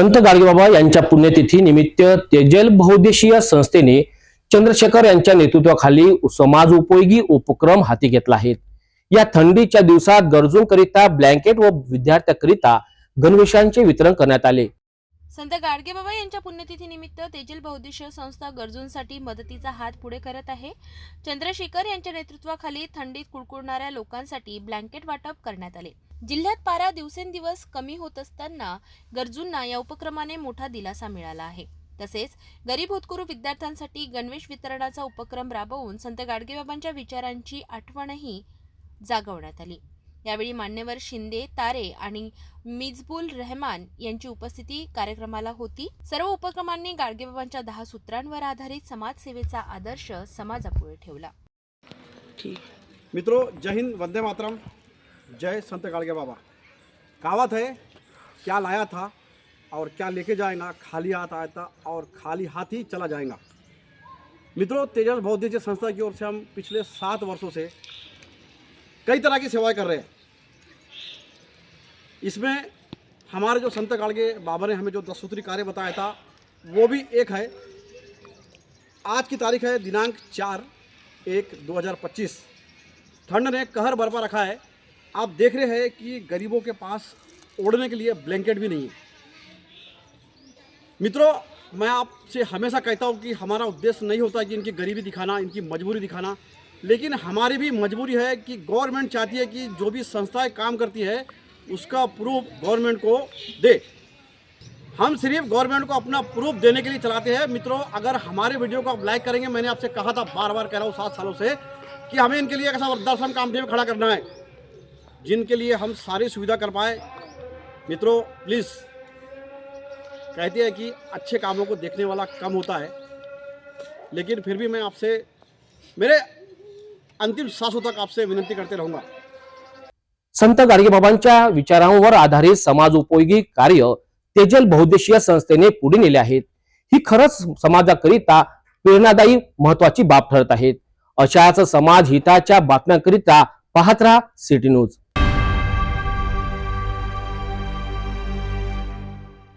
संत गाडगेबाबा यांच्या पुण्यतिथी निमित्त तेजल बहुद्देशीय संस्थेने चंद्रशेखर यांच्या नेतृत्वाखाली समाज उपयोगी उपक्रम हाती घेतला आहे. या थंडीच्या दिवसात गरजूंकरिता ब्लँकेट व विद्यार्थ्यांकरिता गणवेशांचे वितरण करण्यात आले. संत गाडगेबाबा यांच्या पुण्यतिथी निमित्त तेजल बहुद्देशीय संस्था गरजूंसाठी मदतीचा हात पुढे करत आहे. चंद्रशेखर यांच्या नेतृत्वाखाली थंडीत कुडकुडणाऱ्या लोकांसाठी ब्लँकेट वाटप करण्यात आले. जिल्ह्यात पारा दिवसेंदिवस कमी होत असताना गरजूंना या उपक्रमाने मोठा दिलासा मिळाला आहे. तसेच गरीब होतकरू विद्यार्थ्यांसाठी गणवेश वितरणाचा उपक्रम राबवून संत गाडगेबाबांच्या विचारांची आठवणही जागवण्यात आली. यावेळी मान्यवर शिंदे तारे आणि मिजबुल रहमान यांची उपस्थिती कार्यक्रमाला होती. सर्व उपक्रमांनी गाडगेबाबांच्या दहा सूत्रांवर आधारित समाजसेवेचा आदर्श समाजापुढे ठेवला. मित्रों जय हिंद वंदे मातरम. जय संत गाड़गे बाबा। कहावत है, क्या लाया था और क्या लेके जाएगा, खाली हाथ आया था और खाली हाथ ही चला जाएगा। मित्रों, तेजस बौद्धिक संस्था की ओर से हम पिछले सात वर्षों से कई तरह की सेवाएँ कर रहे हैं। इसमें हमारे जो संत गाड़गे बाबा ने हमें जो दस सूत्री कार्य बताया था, वो भी एक है। आज की तारीख है दिनांक चार एक 2025 ठंड ने कहर बरपा रखा है। आप देख रहे हैं कि गरीबों के पास ओढ़ने के लिए ब्लैंकेट भी नहीं है। मित्रों, मैं आपसे हमेशा कहता हूँ कि हमारा उद्देश्य नहीं होता कि इनकी गरीबी दिखाना, इनकी मजबूरी दिखाना, लेकिन हमारी भी मजबूरी है कि गवर्नमेंट चाहती है कि जो भी संस्थाएँ काम करती है, उसका प्रूफ गवर्नमेंट को दे। हम सिर्फ़ गवर्नमेंट को अपना प्रूफ देने के लिए चलाते हैं। मित्रों, अगर हमारे वीडियो को आप लाइक करेंगे, मैंने आपसे कहा था बार बार कह रहा हूँ सात सालों से कि हमें इनके लिए ऐसा वृद्धाश्रम कामदेव खड़ा करना है। जिनके लिए हम सारी सुविधा कर पाए। मित्रों प्लीज़ कहते हैं कि अच्छे कामों को देखने वाला कम होता है। लेकिन फिर भी मैं आपसे मेरे अंतिम सांसों तक आपसे विनंती करते रहूँगा। संत गाडगेबाबांच्या विचारांवर आधारित समाज उपयोगी कार्य तेजल बहुद्देशीय संस्थेने पुढे नेले आहेत. ही खरंच समाजाकरिता प्रेरणादायी महत्वाची बाब ठरत आहेत. अशाच समाज हिताच्या बातम्यांकरिता पाहत राहा सिटी न्यूज.